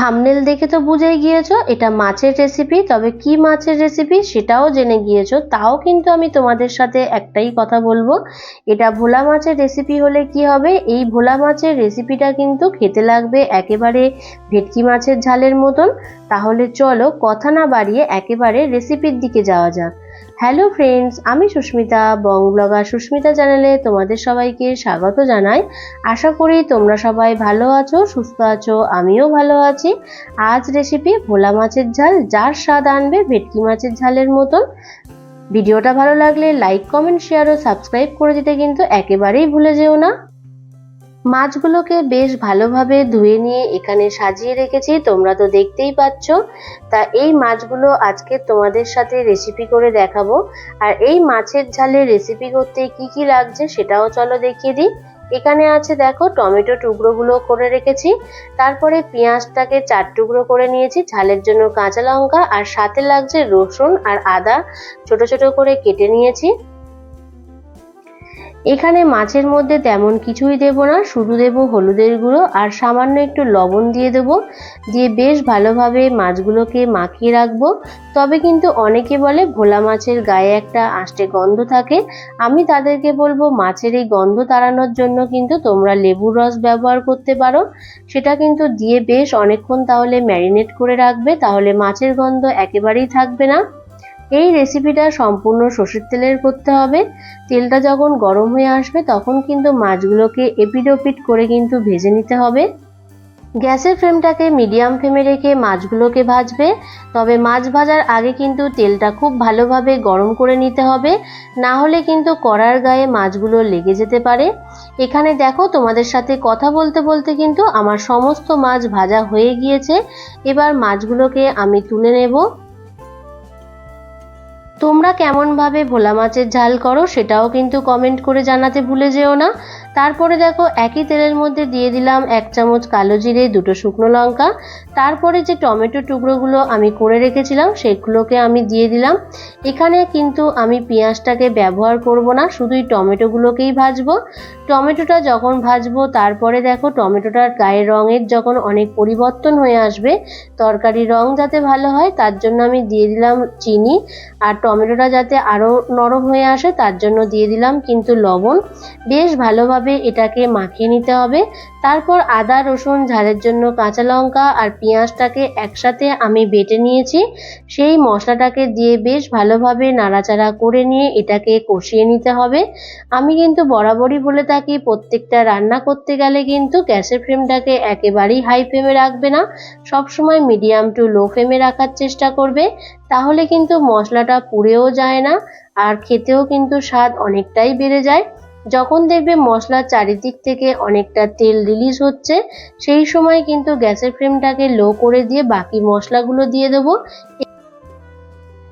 Thumbnail দেখে তো বুঝেই গিয়েছো, এটা মাছের রেসিপি তবে কি মাছের রেসিপি সেটাও জেনে গিয়েছো, তাও কিন্তু আমি তোমাদের সাথে একটাই কথা বলব। এটা ভোলা মাছের রেসিপি হলে কি হবে, এই ভোলা মাছের রেসিপিটা কিন্তু খেতে লাগবে একেবারে ভেটকি মাছের ঝালের মতন। তাহলে চলো কথা না বাড়িয়ে একেবারে রেসিপির দিকে যাওয়া যাক। হ্যালো ফ্রেন্ডস আমি সুস্মিতা, বং ব্লগার সুস্মিতা চ্যানেলে তোমাদের সবাইকে স্বাগত জানাই। আশা করি তোমরা সবাই ভালো আছো, সুস্থ আছো, আমিও ভালো আছি। আজ রেসিপি ভোলা মাছের ঝাল, যার স্বাদ আনবে ভেটকি মাছের ঝালের মতন। ভিডিওটা ভালো লাগলে লাইক কমেন্ট শেয়ার ও সাবস্ক্রাইব করে দিতে কিন্তু একেবারেই ভুলে যেও না। মাছগুলোকে বেশ ভালোভাবে ধুয়ে নিয়ে এখানে সাজিয়ে রেখেছি, তোমরা তো দেখতেই পাচ্ছ। তা এই মাছগুলো আজকে তোমাদের সাথে রেসিপি করে দেখাবো। আর এই মাছের ঝালে রেসিপি করতে কি কি লাগছে সেটাও চলো দেখিয়ে দিই। এখানে আছে দেখো, টমেটো টুকরোগুলো করে রেখেছি। তারপরে পেঁয়াজটাকে চার টুকরো করে নিয়েছি, ঝালের জন্য কাঁচা লঙ্কা, আর সাথে লাগছে রসুন আর আদা। ছোট ছোট করে কেটে নিয়েছি। এখানে মাছের মধ্যে তেমন কিছুই দেব না, শুধু দেব হলুদের গুঁড়ো আর সামান্য একটু লবণ দিয়ে দেব, দিয়ে বেশ ভালোভাবে মাছগুলোকে মাখিয়ে রাখব। তবে কিন্তু অনেকে বলে ভোলা মাছের গায়ে একটা আষ্টে গন্ধ থাকে। আমি তাদেরকে বলব মাছের এই গন্ধ তাড়ানোর জন্য কিন্তু তোমরা লেবুর রস ব্যবহার করতে পারো। সেটা কিন্তু দিয়ে বেশ অনেকক্ষণ তাহলে ম্যারিনেট করে রাখবে, তাহলে মাছের গন্ধ একেবারেই থাকবে না। এই রেসিপিটা সম্পূর্ণ সর্ষের তেলের করতে হবে। তেলটা যখন গরম হয়ে আসবে, তখন কিন্তু মাছগুলোকে এপিড ওপিড করে কিন্তু ভেজে নিতে হবে। গ্যাসের ফ্লেমটাকে মিডিয়াম ফ্লেমে রেখে মাছগুলোকে ভাজবে। তবে মাছ ভাজার আগে কিন্তু তেলটা খুব ভালোভাবে গরম করে নিতে হবে। না হলে কিন্তু কড়ার গায়ে মাছগুলো লেগে যেতে পারে। এখানে দেখো, তোমাদের সাথে কথা বলতে বলতে কিন্তু আমার সমস্ত মাছ ভাজা হয়ে গিয়েছে। এবার মাছগুলোকে আমি তুলে নেব। তোমরা কেমনভাবে ভোলা মাছের ঝাল করো সেটাও কিন্তু কমেন্ট করে জানাতে ভুলে যেও না। তারপরে দেখো, একই তেলের মধ্যে দিয়ে দিলাম এক চামচ কালো জিরে, দুটো শুকনো লঙ্কা। তারপরে যে টমেটো টুকরোগুলো আমি করে রেখেছিলাম সেগুলোকে আমি দিয়ে দিলাম। এখানে কিন্তু আমি পেঁয়াজটাকে ব্যবহার করব না, শুধুই টমেটোগুলোকেই ভাজবো। টমেটোটা যখন ভাজবো, তারপরে দেখো, টমেটোটার গায়ের রঙের যখন অনেক পরিবর্তন হয়ে আসবে তরকারি রং যাতে ভালো হয়, তার জন্য আমি দিয়ে দিলাম চিনি। আর টমেটোটা যাতে আরও নরম হয়ে আসে, তার জন্য দিয়ে দিলাম কিন্তু লবণ। বেশ ভালোভাবে এটাকে মাখিয়ে নিতে হবে। তারপর আদা, রসুন, ঝালের জন্য কাঁচা লঙ্কা আর পেঁয়াজটাকে একসাথে আমি বেটে নিয়েছি। সেই মশলাটাকে দিয়ে বেশ ভালোভাবে নাড়াচাড়া করে নিয়ে এটাকে কষিয়ে নিতে হবে। আমি কিন্তু বরাবরই বলে থাকি, প্রত্যেকটা রান্না করতে গেলে কিন্তু গ্যাসের ফ্লেমটাকে একেবারেই হাই ফ্লেমে রাখবে না। সবসময় মিডিয়াম টু লো ফ্লেমে রাখার চেষ্টা করবে। তাহলে কিন্তু মশলাটা পুড়েও যায় না, আর খেতেও কিন্তু স্বাদ অনেকটাই বেড়ে যায়। যখন দেখবে মশলা চারিদিক থেকে অনেকটা তেল রিলিজ হচ্ছে, সেই সময় কিন্তু গ্যাসের ফ্লেমটাকে লো করে দিয়ে বাকি মশলাগুলো দিয়ে দেবো।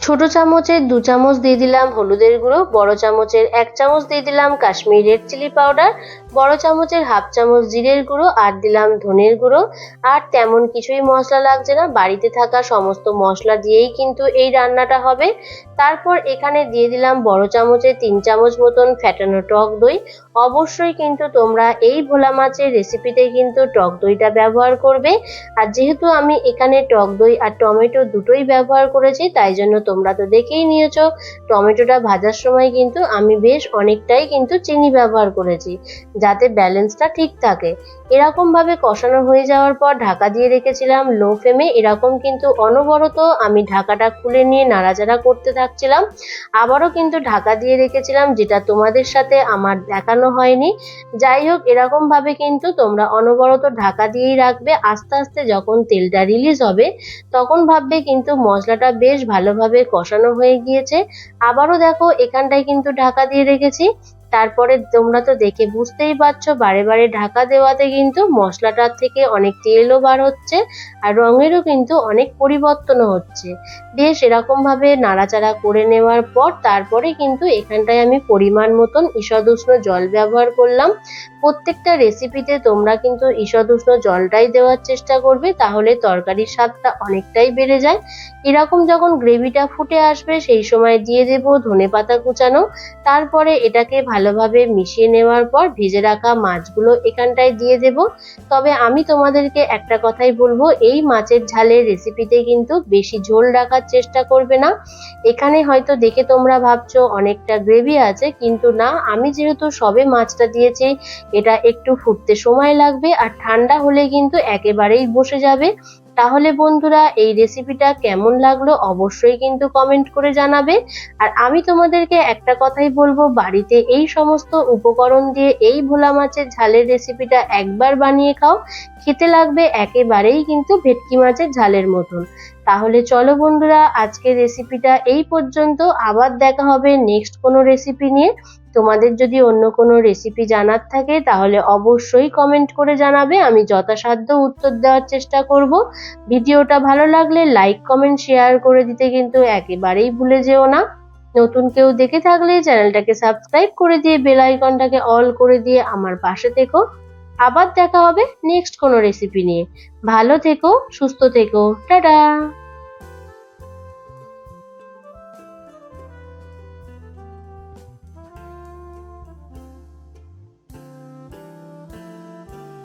ছোট চামচের দু চামচ দিয়ে দিলাম হলুদের গুঁড়ো, বড় চামচের এক চামচ দিয়ে দিলাম কাশ্মীরি রেড চিলি পাউডার, বড় চামচের হাফ চামচ জিরের গুঁড়ো আর দিলাম ধনের গুঁড়ো। আর তেমন কিছুই মশলা লাগছে না, বাড়িতে থাকা সমস্ত মশলা দিয়েই কিন্তু এই রান্নাটা হবে। তারপর এখানে দিয়ে দিলাম বড় চামচে তিন চামচ মতন ফ্যাটানো টক দই। অবশ্যই কিন্তু তোমরা এই ভোলা মাছের রেসিপিতে কিন্তু টক দইটা ব্যবহার করবে। আর যেহেতু আমি এখানে টক দই আর টমেটো দুটোই ব্যবহার করেছি, তাই জন্য তোমরা তো দেখেই নিয়েছো। টমেটোটা ভাজার সময় কিন্তু আমি বেশ অনেকটাই কিন্তু চিনি ব্যবহার করেছি, যাতে ব্যালেন্সটা ঠিক থাকে। এরকম ভাবে কষানো হয়ে যাওয়ার পর ঢাকা দিয়ে রেখেছিলাম লো ফ্লেমে এরকম কিন্তু অনবরত আমি ঢাকাটা খুলে নিয়ে নাড়াচাড়া করতে থাকছিলাম। আবারও কিন্তু ঢাকা দিয়ে রেখেছিলাম, যেটা তোমাদের সাথে আমার দেখানো হয়নি। যাই হোক এরকম ভাবে কিন্তু তোমরা অনবরত ঢাকা দিয়েই রাখবে। আস্তে আস্তে যখন তেলটা রিলিজ হবে, তখন ভাববে কিন্তু মশলাটা বেশ ভালোভাবে কষানো হয়ে গিয়েছে। আবারও দেখো এখানটায় কিন্তু ঢাকা দিয়ে রেখেছি। তারপরে তোমরা তো দেখে বুঝতেই পারছ, বারে বারে ঢাকা দেওয়াতে কিন্তু মশলাটার থেকে অনেক তেলও বার হচ্ছে আর রঙেরও কিন্তু অনেক পরিবর্তনও হচ্ছে। বেশ এরকমভাবে নাড়াচাড়া করে নেওয়ার পর তারপরে কিন্তু এখানটায় আমি পরিমাণ মতন ঈষদ উষ্ণ জল ব্যবহার করলাম। প্রত্যেকটা রেসিপিতে তোমরা কিন্তু ঈষদ উষ্ণ জলটাই দেওয়ার চেষ্টা করবে, তাহলে তরকারির স্বাদটা অনেকটাই বেড়ে যায়। এরকম যখন গ্রেভিটা ফুটে আসবে, সেই সময় দিয়ে দেব ধনে পাতা কুচানো। তারপরে এটাকে ভালো ভালোভাবে মিশিয়ে নেওয়ার পর ভেজে রাখা মাছগুলো এখানটায় দিয়ে দেব। তবে আমি তোমাদেরকে একটা কথাই বলব, এই মাছের ঝালের রেসিপিতে কিন্তু বেশি ঝোল রাখার চেষ্টা করবে না। এখানে হয়তো দেখে তোমরা ভাবছ অনেকটা গ্রেভি আছে, কিন্তু না, আমি যেহেতু সবে মাছটা দিয়েছি, এটা একটু ফুটতে সময় লাগবে আর ঠান্ডা হলে কিন্তু একেবারেই বসে যাবে। তাহলে বন্ধুরা এই রেসিপিটা কেমন লাগল অবশ্যই কিন্তু কমেন্ট করে জানাবে। আর আমি তোমাদেরকে একটা কথাই বলব, বাড়িতে এই সমস্ত উপকরণ দিয়ে এই ভোলা মাছের ঝালের রেসিপিটা একবার বানিয়ে খাও। খেতে লাগবে একেবারেই কিন্তু ভেটকি মাছের ঝালের মতন। তাহলে চলো বন্ধুরা, আজকের রেসিপিটা এই পর্যন্ত। আবার দেখা হবে নেক্সট কোনো রেসিপি নিয়ে। তোমাদের যদি অন্য কোনো রেসিপি জানার থাকে, তাহলে অবশ্যই কমেন্ট করে জানাবে। আমি যথাসাধ্য উত্তর দেওয়ার চেষ্টা করব। ভিডিওটা ভালো লাগলে লাইক কমেন্ট শেয়ার করে দিতে কিন্তু একেবারেই ভুলে যেও না। নতুন কেউ দেখে থাকলে চ্যানেলটাকে সাবস্ক্রাইব করে দিয়ে বেল আইকনটাকে অল করে দিয়ে আমার পাশে থেকো। আবার দেখা হবে নেক্সট কোনো রেসিপি নিয়ে। ভালো থেকো, সুস্থ থেকো। টাটা!